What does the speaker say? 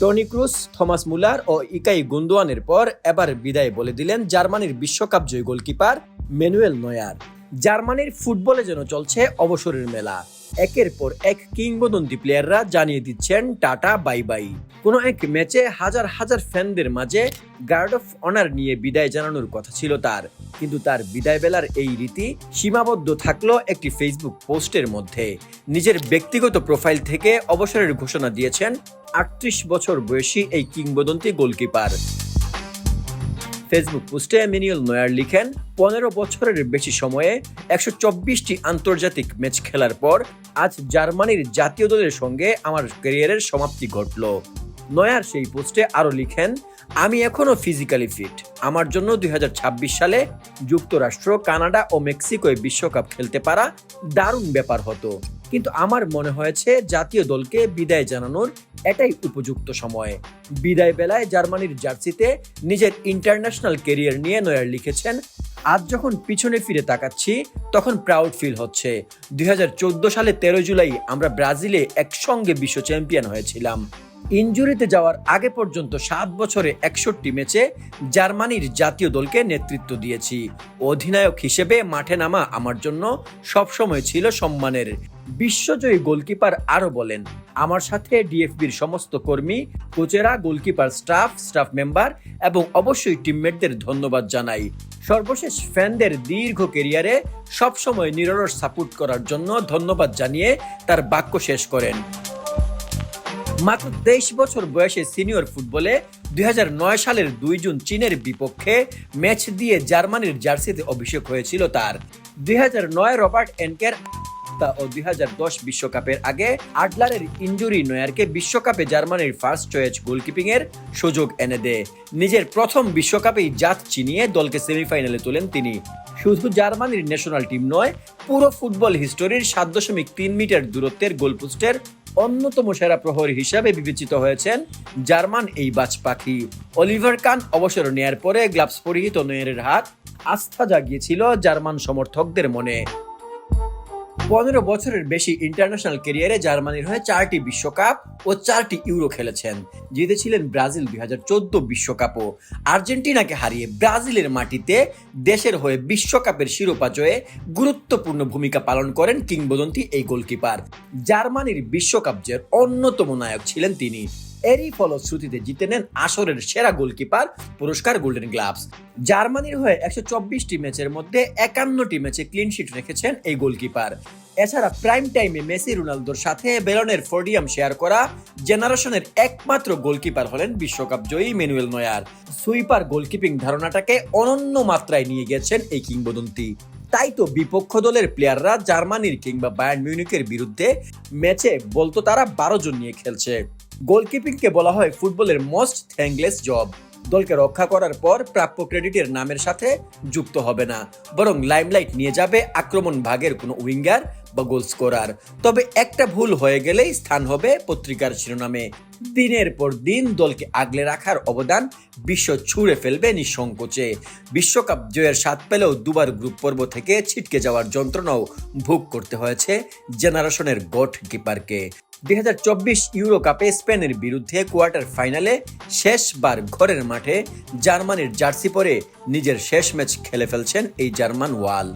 Tony Kroos Thomas Muller ও Ilkay গুন্দোয়ানের পর এবার বিদায় বলে দিলেন জার্মানির বিশ্বকাপ জয়ী গোলকিপার ম্যানুয়েল নয়ার। জার্মানির ফুটবলে যেন চলছে অবসরের মেলা। একের পর এক কিংবদন্তি প্লেয়াররা জানিয়ে দিচ্ছেন টাটা, বাই বাই। কোনো এক ম্যাচে হাজার হাজার ফ্যানদের মাঝে গার্ড অফ অনার নিয়ে বিদায় জানানোর কথা ছিল তার। কিন্তু তার বিদায় বেলার এই রীতি সীমাবদ্ধ থাকল একটি ফেসবুক পোস্টের মধ্যে। নিজের ব্যক্তিগত প্রোফাইল থেকে অবসরের ঘোষণা দিয়েছেন আটত্রিশ বছর বয়সী এই কিংবদন্তি গোলকিপার। ফেসবুক পোস্টে ম্যানুয়েল নয়ার লিখেন, পনেরো বছরের বেশি সময়ে একশো চব্বিশটি আন্তর্জাতিক ম্যাচ খেলার পর আজ জার্মানির জাতীয় দলের সঙ্গে আমার ক্যারিয়ারের সমাপ্তি ঘটল। নয়ার সেই পোস্টে আরও লিখেন, আমি এখনও ফিজিক্যালি ফিট। আমার জন্য দুই হাজার ছাব্বিশ সালে যুক্তরাষ্ট্র, কানাডা ও মেক্সিকোয় বিশ্বকাপ খেলতে পারা দারুণ ব্যাপার হতো। কিন্তু আমার মনে হয়েছে জাতীয় দলকে বিদায় জানানোর এটাই উপযুক্ত সময়। বিদায় বেলায় জার্মানির জার্সিতে নিজের ইন্টারন্যাশনাল কেরিয়ার নিয়ে নয়ার লিখেছেন, আজ যখন পিছনে ফিরে তাকাচ্ছি, তখন প্রাউড ফিল হচ্ছে। দুই হাজার চোদ্দ সালে তেরো জুলাই আমরা ব্রাজিলে একসঙ্গে বিশ্ব চ্যাম্পিয়ন হয়েছিলাম। ইনজুরিতে যাওয়ার আগে পর্যন্ত সাত বছরে একষট্টি ম্যাচে জার্মানির জাতীয় দলকে নেতৃত্ব দিয়েছি। অধিনায়ক হিসেবে মাঠে নামা আমার জন্য সবসময় ছিল সম্মানের। বিশ্বজয়ী গোলকিপার আরও বলেন, আমার সাথে ডিএফবির সমস্ত কর্মী, কোচেরা, গোলকিপার স্টাফ স্টাফ মেম্বার এবং অবশ্যই টিমমেটদের ধন্যবাদ জানাই। সর্বশেষ ফ্যানদের দীর্ঘ কেরিয়ারে সবসময় নিরলস সাপোর্ট করার জন্য ধন্যবাদ জানিয়ে তার বাক্য শেষ করেন। মাত্র তেইশ বছর বয়সে সিনিয়র ফুটবলে দুই হাজার নয় সালের দুই জুন চীনের বিপক্ষে ম্যাচ দিয়ে জার্মানির জার্সিতে অভিষেক হয়েছিল তার। দুই রবার্ট এনকের ও দুই বিশ্বকাপের আগে আডলারের ইঞ্জুরি নয়ারকে বিশ্বকাপে জার্মানির ফার্স্ট চয়েস গোলকিপিং এর সুযোগ এনে দেয় নিজের প্রথম বিশ্বকাপেই জাত চিনিয়ে দলকে সেমিফাইনালে তোলেন তিনি। শুধু জার্মানির ন্যাশনাল টিম নয়, পুরো ফুটবল হিস্টোরির সাত দশমিক তিন মিটার দূরত্বের গোলপোস্টের অন্যতম সেরা প্রহরী হিসাবে বিবেচিত হয়েছেন জার্মান এই বাজ পাখি। অলিভার কান অবসর নেয়ার পরে গ্লাভস পরিহিত নয়ের হাত আস্থা জাগিয়েছিল জার্মান সমর্থকদের মনে। পনেরো বছরের বেশি ইন্টারন্যাশনাল ক্যারিয়ারে জার্মানির হয়ে চারটি বিশ্বকাপ ও চারটি ইউরো খেলেছেন। জিতেছিলেন ব্রাজিল দুই হাজার চোদ্দ বিশ্বকাপও। আর্জেন্টিনাকে হারিয়ে ব্রাজিলের মাটিতে দেশের হয়ে বিশ্বকাপের শিরোপা জয়ে গুরুত্বপূর্ণ ভূমিকা পালন করেন কিংবদন্তি এই গোলকিপার। জার্মানির বিশ্বকাপ জয়ের অন্যতম নায়ক ছিলেন তিনি। এরই ফলশ্রুতিতে জিতে নেন আসরের সেরা গোলকিপার পুরস্কার গোল্ডেন গ্লাভস। জার্মানির হয়ে একশো চব্বিশটি ম্যাচের মধ্যে একান্নটি ম্যাচে ক্লিনশিট রেখেছেন এই গোলকিপার। এছাড়া প্রাইম টাইমে মেসি রোনালদোর সাথে বেলনের ফোর্ডিয়াম শেয়ার করা জেনারেশনের একমাত্র গোলকিপার হলেন বিশ্বকাপ জয়ী ম্যানুয়েল নয়ার। সুইপার গোলকিপিং ধারণাটাকে অনন্য মাত্রায় নিয়ে গেছেন এই কিংবদন্তি। তাই তো বিপক্ষ দলের প্লেয়াররা জার্মানির কিংবা বায়ার্ন মিউনিকের বিরুদ্ধে ম্যাচে বলতো তারা বারো জন নিয়ে খেলছে। গোলকিপিংকে বলা হয় ফুটবলের মোস্ট থ্যাঙ্কলেস জব। দলকে রক্ষা করার পর প্রাপ্য ক্রেডিটের নামের সাথে যুক্ত হবে না। বরং লাইমলাইট নিয়ে যাবে আক্রমণ ভাগের কোনো উইঙ্গার বা গোল স্কোরার। তবে একটা ভুল হয়ে গেলেই স্থান হবে পত্রিকার শিরোনামে। দিনের পর দিন দলকে আগলে রাখার অবদান বিশ্ব ছুঁড়ে ফেলবে নিঃসংকোচে। বিশ্বকাপ জয়ের স্বাদ পেলেও দুবার গ্রুপ পর্ব থেকে ছিটকে যাওয়ার যন্ত্রণাও ভোগ করতে হয়েছে জেনারেশনের গট কিপারকে দু হাজার চব্বিশ ইউরো কাপে স্পেনের বিরুদ্ধে কোয়ার্টার ফাইনালে শেষবার ঘরের মাঠে জার্মানির জার্সি পরে নিজের শেষ ম্যাচ খেলে ফেলছেন এই জার্মান ওয়াল।